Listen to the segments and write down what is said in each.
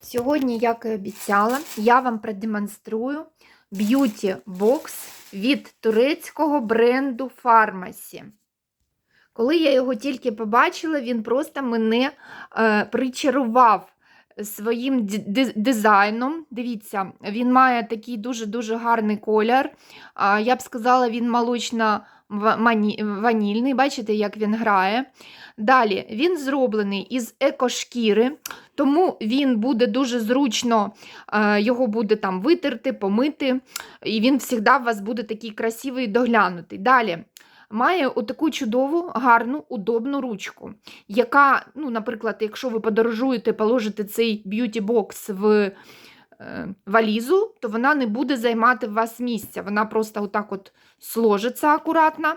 Сьогодні, як і обіцяла, я вам продемонструю б'юті бокс від турецького бренду Pharmacy. Коли я його тільки побачила, він просто мене е, причарував своїм дизайном. Дивіться, він має такий дуже-дуже гарний колір. А, я б сказала, він молочно-ванільний. Бачите, як він грає. Далі він зроблений із екошкіри, тому він буде дуже зручно, е, його буде там витерти, помити, і він завжди у вас буде такий красивий доглянутий. Далі має отаку чудову, гарну, удобну ручку, яка, ну, наприклад, якщо ви подорожуєте, положите цей б'юті-бокс в е, валізу, то вона не буде займати в вас місця. Вона просто отак от сложиться акуратно.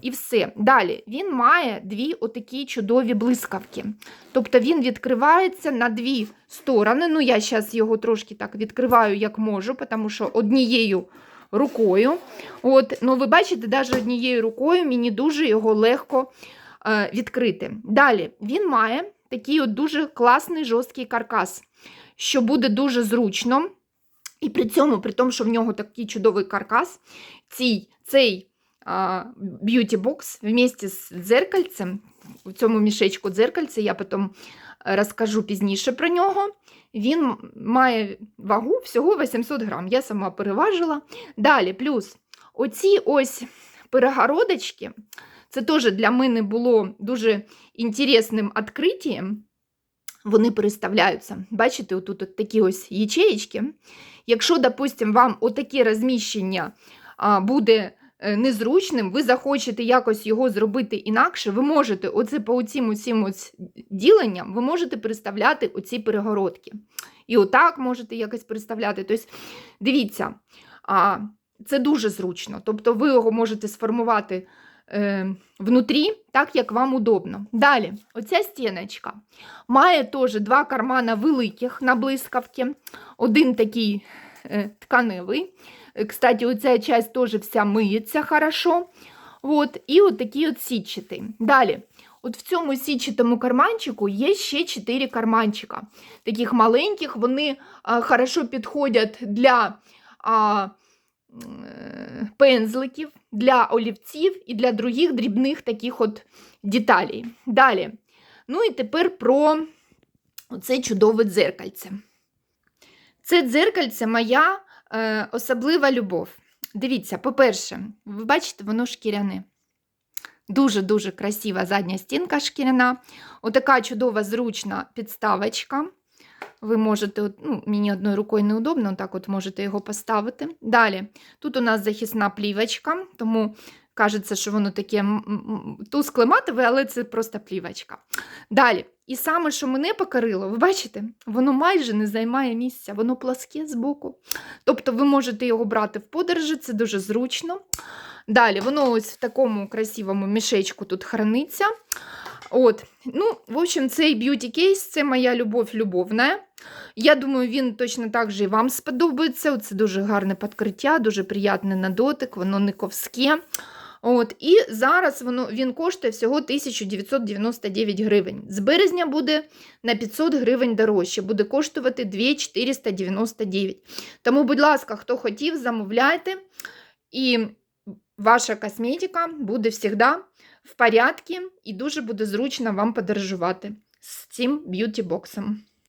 І все. Далі він має дві отакі чудові блискавки. Тобто він відкривається на дві сторони. Ну, я зараз його трошки так відкриваю, як можу, тому що однією рукою. От, ну, ви бачите, навіть однією рукою мені дуже його легко е, відкрити. Далі він має такий от дуже класний жорсткий каркас, що буде дуже зручно. І при цьому, при тому, що в нього такий чудовий каркас, цей, цей б'юті-бокс вместе з дзеркальцем, у цьому мішечку дзеркальце, я потім розкажу пізніше про нього. Він має вагу всього 800 грам. Я сама переважила. Далі, плюс оці ось перегородочки, це теж для мене було дуже інтересним відкриттям. Вони переставляються. Бачите, отут от такі ось ячеєчки. Якщо, допустимо, вам отаке розміщення буде е, незручним, ви захочете якось його зробити інакше, ви можете оце по оцім усім діленням, ви можете переставляти оці перегородки. І отак можете якось переставляти. Тобто, дивіться, це дуже зручно. Тобто ви його можете сформувати е, внутрі, так як вам удобно. Далі, оця стіночка має теж два кармана великих на блискавки. Один такий е, тканевий. Е, Кстати, оця часть теж вся миється хорошо. От, і от такий от сітчатий. Далі, от в цьому сітчатому карманчику є ще 4 карманчика. Таких маленьких, вони а, хорошо підходять для а, е, пензликів, для олівців і для других дрібних таких от деталей. Далі. Ну і тепер про це чудове дзеркальце. Це дзеркальце моя е, особлива любов. Дивіться, по-перше, ви бачите, воно шкіряне. Дуже-дуже красива задня стінка шкіряна. Отака чудова зручна підставочка. Ви можете, ну, мені одною рукою неудобно, так от можете його поставити. Далі, тут у нас захисна плівочка, тому кажеться, що воно таке тускле матове, але це просто плівочка. Далі, і саме, що мене покорило, ви бачите, воно майже не займає місця, воно пласке збоку. Тобто ви можете його брати в подорожі, це дуже зручно. Далі, воно ось в такому красивому мішечку тут храниться. От, ну, в общем, цей б'юті кейс це моя любов любовна. Я думаю, він точно так же і вам сподобається. Це дуже гарне підкриття, дуже приємне на дотик, воно не ковське. От, і зараз воно, він коштує всього 1999 гривень. З березня буде на 500 гривень дорожче, буде коштувати 2499. Тому, будь ласка, хто хотів, замовляйте. І ваша косметика буде завжди в порядку і дуже буде зручно вам подорожувати з цим б'юті-боксом.